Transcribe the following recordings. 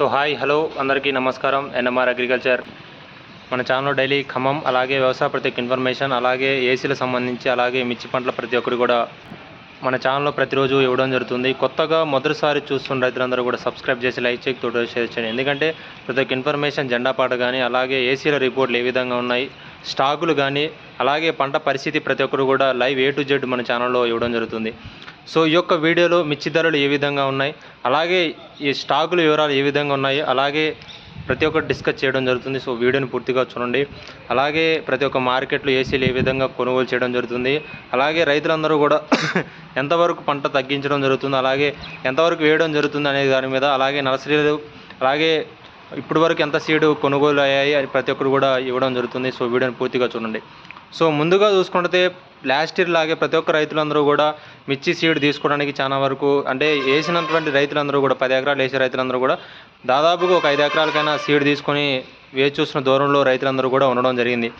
So hi hello అందరికీ నమస్కారం. NMR agriculture. మన ఛానల్లో డైలీ ఖమ్మం అలాగే వ్యవసాయ ప్రతి ఒక్క ఇన్ఫర్మేషన్ అలాగే ఏసీలకు సంబంధించి అలాగే మిర్చి పంటల ప్రతి ఒక్కరు కూడా మన ఛానల్లో ప్రతిరోజు ఇవ్వడం జరుగుతుంది. కొత్తగా మొదటిసారి చూస్తున్న రైతులందరూ కూడా సబ్స్క్రైబ్ చేసి లైక్ చేసి తోట షేర్ చేయండి. ఎందుకంటే ప్రతి ఒక్క ఇన్ఫర్మేషన్ జెండా పాట కానీ అలాగే ఏసీల రిపోర్ట్లు ఏ విధంగా ఉన్నాయి స్టాకులు కానీ అలాగే పంట పరిస్థితి ప్రతి ఒక్కరు కూడా లైవ్ ఏ టు జెడ్ మన ఛానల్లో ఇవ్వడం జరుగుతుంది. సో ఈ యొక్క వీడియోలో మిర్చి ధరలు ఏ విధంగా ఉన్నాయి? అలాగే ఈ స్టాకుల వివరాలు ఏ విధంగా ఉన్నాయి? అలాగే ప్రతి ఒక్కటి డిస్కస్ చేయడం జరుగుతుంది. సో వీడియోని పూర్తిగా చూడండి. అలాగే ప్రతి ఒక్క మార్కెట్లో ఏసీలు ఏ విధంగా కొనుగోలు చేయడం జరుగుతుంది. అలాగే రైతులందరూ కూడా ఎంతవరకు పంట తగ్గించడం జరుగుతుంది? అలాగే ఎంతవరకు వేయడం జరుగుతుంది అనే దాని మీద అలాగే నర్సరీలు అలాగే ఇప్పటి వరకు ఎంత సీడు కొనుగోలు అయ్యాయి అని ప్రతి ఒక్కరు కూడా ఇవ్వడం జరుగుతుంది. సో వీడియోని పూర్తిగా చూడండి. సో ముందుగా చూసుకుంటే లాస్ట్ ఇయర్ లాగే ప్రతి ఒక్క రైతులందరూ కూడా మిర్చి సీడ్ తీసుకోవడానికి చాలా వరకు అంటే వేసినటువంటి రైతులందరూ కూడా పది ఎకరాలు వేసే రైతులందరూ కూడా దాదాపుగా ఒక ఐదు ఎకరాలకైనా సీడ్ తీసుకొని వేచి చూస్తున్న దూరంలో రైతులందరూ కూడా ఉండడం జరిగింది.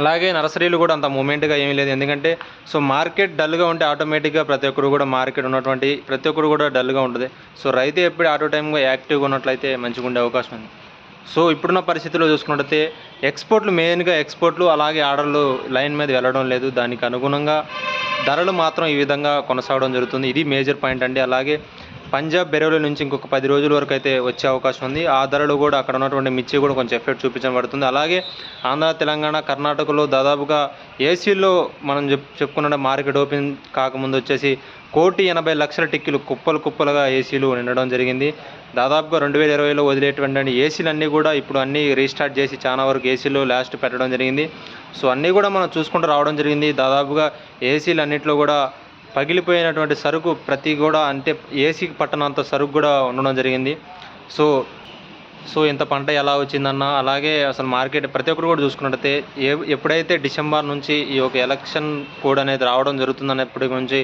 అలాగే నర్సరీలు కూడా అంత మూమెంట్గా ఏమీ లేదు. ఎందుకంటే సో మార్కెట్ డల్గా ఉంటే ఆటోమేటిక్గా ప్రతి ఒక్కరు కూడా మార్కెట్ ఉన్నటువంటి ప్రతి ఒక్కరు కూడా డల్గా ఉంటుంది. సో రైతు ఎప్పుడు ఆటో టైంగా యాక్టివ్గా ఉన్నట్లయితే మంచిగా ఉండే అవకాశం ఉంది. సో ఇప్పుడున్న పరిస్థితుల్లో చూసుకున్నట్టయితే ఎక్స్పోర్ట్లు మెయిన్గా ఎక్స్పోర్ట్లు అలాగే ఆర్డర్లు లైన్ మీద వెళ్ళడం లేదు. దానికి అనుగుణంగా ధరలు మాత్రం ఈ విధంగా కొనసాగడం జరుగుతుంది. ఇది మేజర్ పాయింట్ అండి. అలాగే పంజాబ్ బెరోలి నుంచి ఇంకొక పది రోజుల వరకు అయితే వచ్చే అవకాశం ఉంది. ఆ ధరలు కూడా అక్కడ ఉన్నటువంటి మిర్చి కూడా కొంచెం ఎఫెక్ట్ చూపించబడుతుంది అలాగే ఆంధ్ర తెలంగాణ కర్ణాటకలో దాదాపుగా ఏసీలో మనం చెప్ చెప్పుకున్న మార్కెట్ ఓపెన్ కాకముందు వచ్చేసి కోటి ఎనభై లక్షల టిక్కీలు కుప్పలు కుప్పలుగా ఏసీలు నిండడం జరిగింది. దాదాపుగా రెండు వేల ఇరవైలో వదిలేటువంటి ఏసీలు అన్నీ కూడా ఇప్పుడు అన్నీ రీస్టార్ట్ చేసి చాలా వరకు ఏసీలు లాస్ట్ పెట్టడం జరిగింది. సో అన్నీ కూడా మనం చూసుకుంటూ రావడం జరిగింది. దాదాపుగా ఏసీలు అన్నింటిలో కూడా పగిలిపోయినటువంటి సరుకు ప్రతి కూడా అంటే ఏసీకి పట్టనంత సరుకు కూడా ఉండడం జరిగింది. సో సో ఇంత పంట ఎలా వచ్చిందన్న అలాగే అసలు మార్కెట్ ప్రతి ఒక్కరు కూడా చూసుకున్నట్టయితే ఏ ఎప్పుడైతే డిసెంబర్ నుంచి ఈ యొక్క ఎలక్షన్ కోడ్ అనేది రావడం జరుగుతుందనేప్పటి నుంచి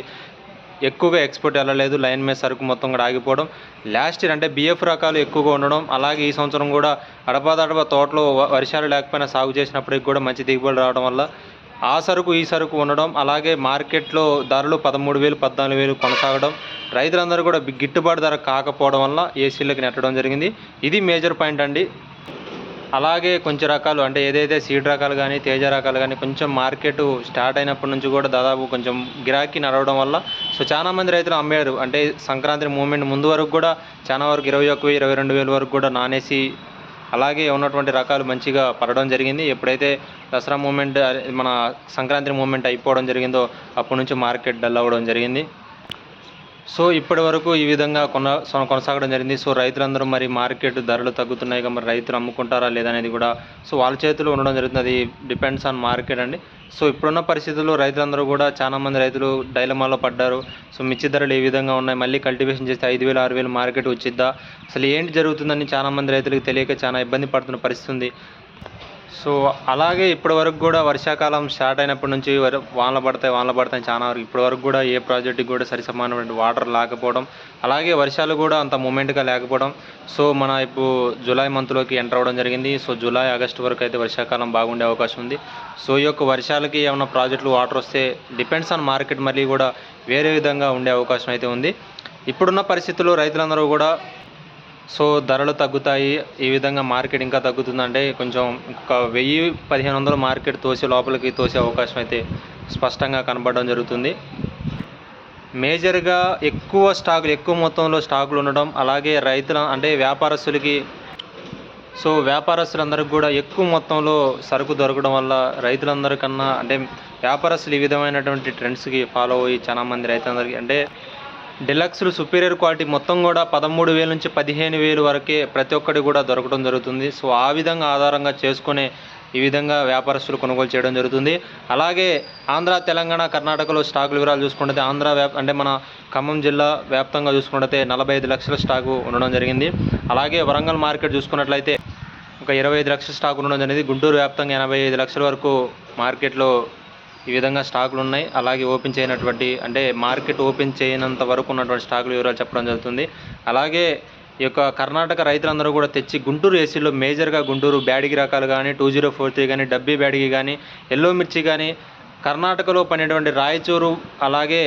ఎక్కువగా ఎక్స్పోర్ట్ వెళ్ళలేదు. లైన్ మీద సరుకు మొత్తం కూడా ఆగిపోవడం. లాస్ట్ ఇయర్ అంటే బిఎఫ్ రకాలు ఎక్కువగా ఉండడం. అలాగే ఈ సంవత్సరం కూడా అడపాదడప తోటలో వర్షాలు లేకపోయినా సాగు చేసినప్పటికి కూడా మంచి దిగుబడి రావడం వల్ల ఆ సరుకు ఈ సరుకు ఉండడం. అలాగే మార్కెట్లో ధరలు పదమూడు వేలు పద్నాలుగు వేలు కొనసాగడం. రైతులందరూ కూడా గిట్టుబాటు ధర కాకపోవడం వల్ల ఏసీలకు నెట్టడం జరిగింది. ఇది మేజర్ పాయింట్ అండి. అలాగే కొంచెం రకాలు అంటే ఏదైతే సీడ్ రకాలు కానీ తేజ రకాలు కానీ కొంచెం మార్కెట్ స్టార్ట్ అయినప్పటి నుంచి కూడా దాదాపు కొంచెం గిరాకీ నడవడం వల్ల సో చాలా మంది రైతులు అమ్మారు. అంటే సంక్రాంతి మూమెంట్ ముందు వరకు కూడా చాలా వరకు ఇరవై ఒక్క వెయ్యి, ఇరవై రెండు వేల వరకు కూడా నానేసి అలాగే ఉన్నటువంటి రకాలు మంచిగా పడడం జరిగింది. ఎప్పుడైతే దసరా మూమెంట్ మన సంక్రాంతి మూమెంట్ అయిపోవడం జరిగిందో అప్పటి నుంచి మార్కెట్ డల్ అవ్వడం జరిగింది. సో ఇప్పటి వరకు ఈ విధంగా కొన కొనసాగడం జరిగింది. సో రైతులందరూ మరి మార్కెట్ ధరలు తగ్గుతున్నాయి కదా మరి రైతులు అమ్ముకుంటారా లేదనేది కూడా సో వాళ్ళ చేతిలో ఉండడం జరుగుతుంది. అది డిపెండ్స్ ఆన్ మార్కెట్ అండి. సో ఇప్పుడున్న పరిస్థితుల్లో రైతులందరూ కూడా చాలా మంది రైతులు డైలమాలో పడ్డారు. సో మిర్చి ధరలు ఏ విధంగా ఉన్నాయి? మళ్ళీ కల్టివేషన్ చేస్తే ఐదు వేలు ఆరు వేలు మార్కెట్ వచ్చిద్దా? అసలు ఏంటి జరుగుతుందని చాలా మంది రైతులకు తెలియక చాలా ఇబ్బంది పడుతున్న పరిస్థితి ఉంది. సో అలాగే ఇప్పటి వరకు కూడా వర్షాకాలం స్టార్ట్ అయినప్పటి నుంచి వానలు పడతాయి వానలు పడతాయి చాలా వరకు ఇప్పటి వరకు కూడా ఏ ప్రాజెక్టుకి కూడా సరి సమానమైన వాటర్ లేకపోవడం అలాగే వర్షాలు కూడా అంత మూమెంట్గా లేకపోవడం. సో మన ఇప్పుడు జూలై మంత్లోకి ఎంటర్ అవ్వడం జరిగింది. సో జూలై ఆగస్టు వరకు అయితే వర్షాకాలం బాగుండే అవకాశం ఉంది. సో ఈ యొక్క వర్షాలకి ఏమైనా ప్రాజెక్టులు వాటర్ వస్తే డిపెండ్స్ ఆన్ మార్కెట్ మళ్ళీ కూడా వేరే విధంగా ఉండే అవకాశం అయితే ఉంది. ఇప్పుడున్న పరిస్థితుల్లో రైతులందరూ కూడా సో ధరలు తగ్గుతాయి. ఈ విధంగా మార్కెట్ ఇంకా తగ్గుతుందంటే కొంచెం ఒక వెయ్యి పదిహేను వందలు మార్కెట్ తోసే లోపలికి తోసే అవకాశం అయితే స్పష్టంగా కనబడడం జరుగుతుంది. మేజర్గా ఎక్కువ స్టాకులు ఎక్కువ మొత్తంలో స్టాకులు ఉండడం అలాగే రైతుల అంటే వ్యాపారస్తులకి సో వ్యాపారస్తులందరికీ కూడా ఎక్కువ మొత్తంలో సరుకు దొరకడం వల్ల రైతులందరికన్నా అంటే వ్యాపారస్తులు ఈ విధమైనటువంటి ట్రెండ్స్కి ఫాలో అయ్యి చాలా మంది రైతులందరికీ అంటే డిలక్స్లు సుపీరియర్ క్వాలిటీ మొత్తం కూడా పదమూడు వేల నుంచి పదిహేను వేలు వరకే ప్రతి ఒక్కటి కూడా దొరకడం జరుగుతుంది. సో ఆ విధంగా ఆధారంగా చేసుకునే ఈ విధంగా వ్యాపారస్తులు కొనుగోలు చేయడం జరుగుతుంది. అలాగే ఆంధ్ర తెలంగాణ కర్ణాటకలో స్టాకుల వివరాలు చూసుకుంటే ఆంధ్ర వ్యాప్ అంటే మన ఖమ్మం జిల్లా వ్యాప్తంగా చూసుకుంటే నలభై ఐదు లక్షల స్టాకు ఉండడం జరిగింది. అలాగే వరంగల్ మార్కెట్ చూసుకున్నట్లయితే ఒక ఇరవై ఐదు లక్షల స్టాక్ ఉండడం జరిగింది. గుంటూరు వ్యాప్తంగా ఎనభై ఐదు లక్షల వరకు మార్కెట్లో ఈ విధంగా స్టాకులు ఉన్నాయి. అలాగే ఓపెన్ చేయనటువంటి అంటే మార్కెట్ ఓపెన్ చేయనంత వరకు ఉన్నటువంటి స్టాకుల వివరాలు చెప్పడం జరుగుతుంది. అలాగే ఈ యొక్క కర్ణాటక రైతులందరూ కూడా తెచ్చి గుంటూరు ఏసీలో మేజర్గా గుంటూరు బ్యాడిగి రకాలు కానీ టూ జీరో ఫోర్ త్రీ కానీ డబ్బీ బ్యాడిగి కానీ ఎల్లో మిర్చి కానీ కర్ణాటకలో పడినటువంటి రాయచూరు అలాగే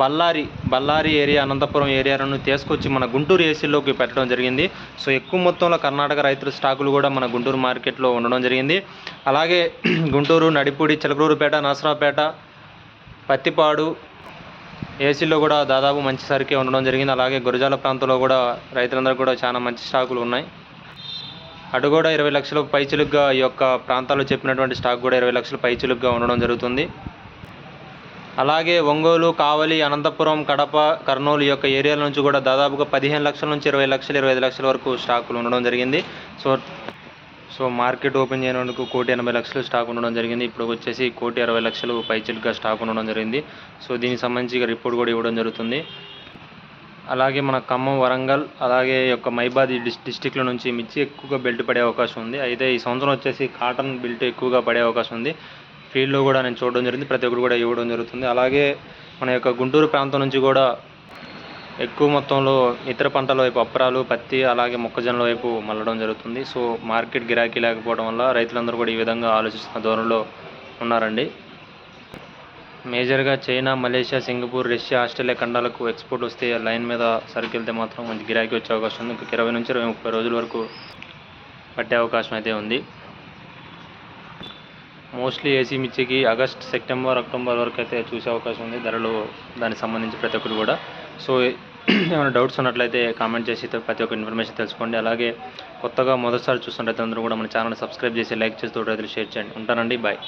బళ్ళారి బళ్ళారి ఏరియా అనంతపురం ఏరియాలను తీసుకొచ్చి మన గుంటూరు ఏసీలోకి పెట్టడం జరిగింది. సో ఎక్కువ మొత్తంలో కర్ణాటక రైతుల స్టాకులు కూడా మన గుంటూరు మార్కెట్లో ఉండడం జరిగింది. అలాగే గుంటూరు నడిపూడి చిలకలూరుపేట నరసరావుపేట పత్తిపాడు ఏసీలో కూడా దాదాపు మంచి సరికే ఉండడం జరిగింది. అలాగే గురజాల ప్రాంతంలో కూడా రైతులందరూ కూడా చాలా మంచి స్టాకులు ఉన్నాయి. అటు కూడా ఇరవై లక్షల పైచిలుగ్గా ఈ యొక్క ప్రాంతాల్లో చెప్పినటువంటి స్టాక్ కూడా ఇరవై లక్షల పైచిలుగ్గా ఉండడం జరుగుతుంది. అలాగే ఒంగోలు కావలి అనంతపురం కడప కర్నూలు యొక్క ఏరియాల నుంచి కూడా దాదాపుగా పదిహేను లక్షల నుంచి ఇరవై లక్షలు ఇరవై ఐదు లక్షల వరకు స్టాకులు ఉండడం జరిగింది. సో సో మార్కెట్ ఓపెన్ చేయడానికి కోటి ఎనభై లక్షలు స్టాక్ ఉండడం జరిగింది. ఇప్పుడు వచ్చేసి కోటి అరవై లక్షలు పైచిలుగా స్టాక్ ఉండడం జరిగింది. సో దీనికి సంబంధించి రిపోర్ట్ కూడా ఇవ్వడం జరుగుతుంది. అలాగే మన ఖమ్మం వరంగల్ అలాగే యొక్క మైబాద్ డిస్ డిస్టిక్ల నుంచి మిర్చి ఎక్కువగా బెల్ట్ పడే అవకాశం ఉంది. అయితే ఈ సంవత్సరం వచ్చేసి కాటన్ బెల్ట్ ఎక్కువగా పడే అవకాశం ఉంది. ఫీల్డ్లో కూడా నేను చూడడం జరిగింది. ప్రతి ఒక్కరు కూడా ఇవ్వడం జరుగుతుంది. అలాగే మన యొక్క గుంటూరు ప్రాంతం నుంచి కూడా ఎక్కువ మొత్తంలో ఇతర పంటల వైపు అప్పరాలు పత్తి అలాగే మొక్కజొన్నల వైపు మళ్ళడం జరుగుతుంది. సో మార్కెట్ గిరాకీ లేకపోవడం వల్ల రైతులందరూ కూడా ఈ విధంగా ఆలోచిస్తున్న ధోరణిలో ఉన్నారండి. మేజర్గా China Malaysia Singapore Russia Australia ఖండాలకు export వస్తే లైన్ మీద సరుకు వెళ్తే మాత్రం మంచి గిరాకీ వచ్చే అవకాశం ఉంది. ఇంకొక ఇరవై నుంచి ఇరవై ముప్పై రోజుల వరకు పట్టే అవకాశం అయితే ఉంది. మోస్ట్లీ ఏసీ మిర్చికి ఆగస్ట్ సెప్టెంబర్ అక్టోబర్ వరకు అయితే చూసే అవకాశం ఉంది. ధరలు దానికి సంబంధించి ప్రతి ఒక్కరు కూడా. సో ఏమైనా డౌట్స్ ఉన్నట్లయితే కామెంట్ చేసి ప్రతి ఒక్క ఇన్ఫర్మేషన్ తెలుసుకోండి. అలాగే కొత్తగా మొదటిసారి చూస్తున్నట్లయితే అందరూ కూడా మన ఛానల్ సబ్స్క్రైబ్ చేసి లైక్ చేసి తోటి రైతులు షేర్ చేయండి. ఉంటానండి. బాయ్.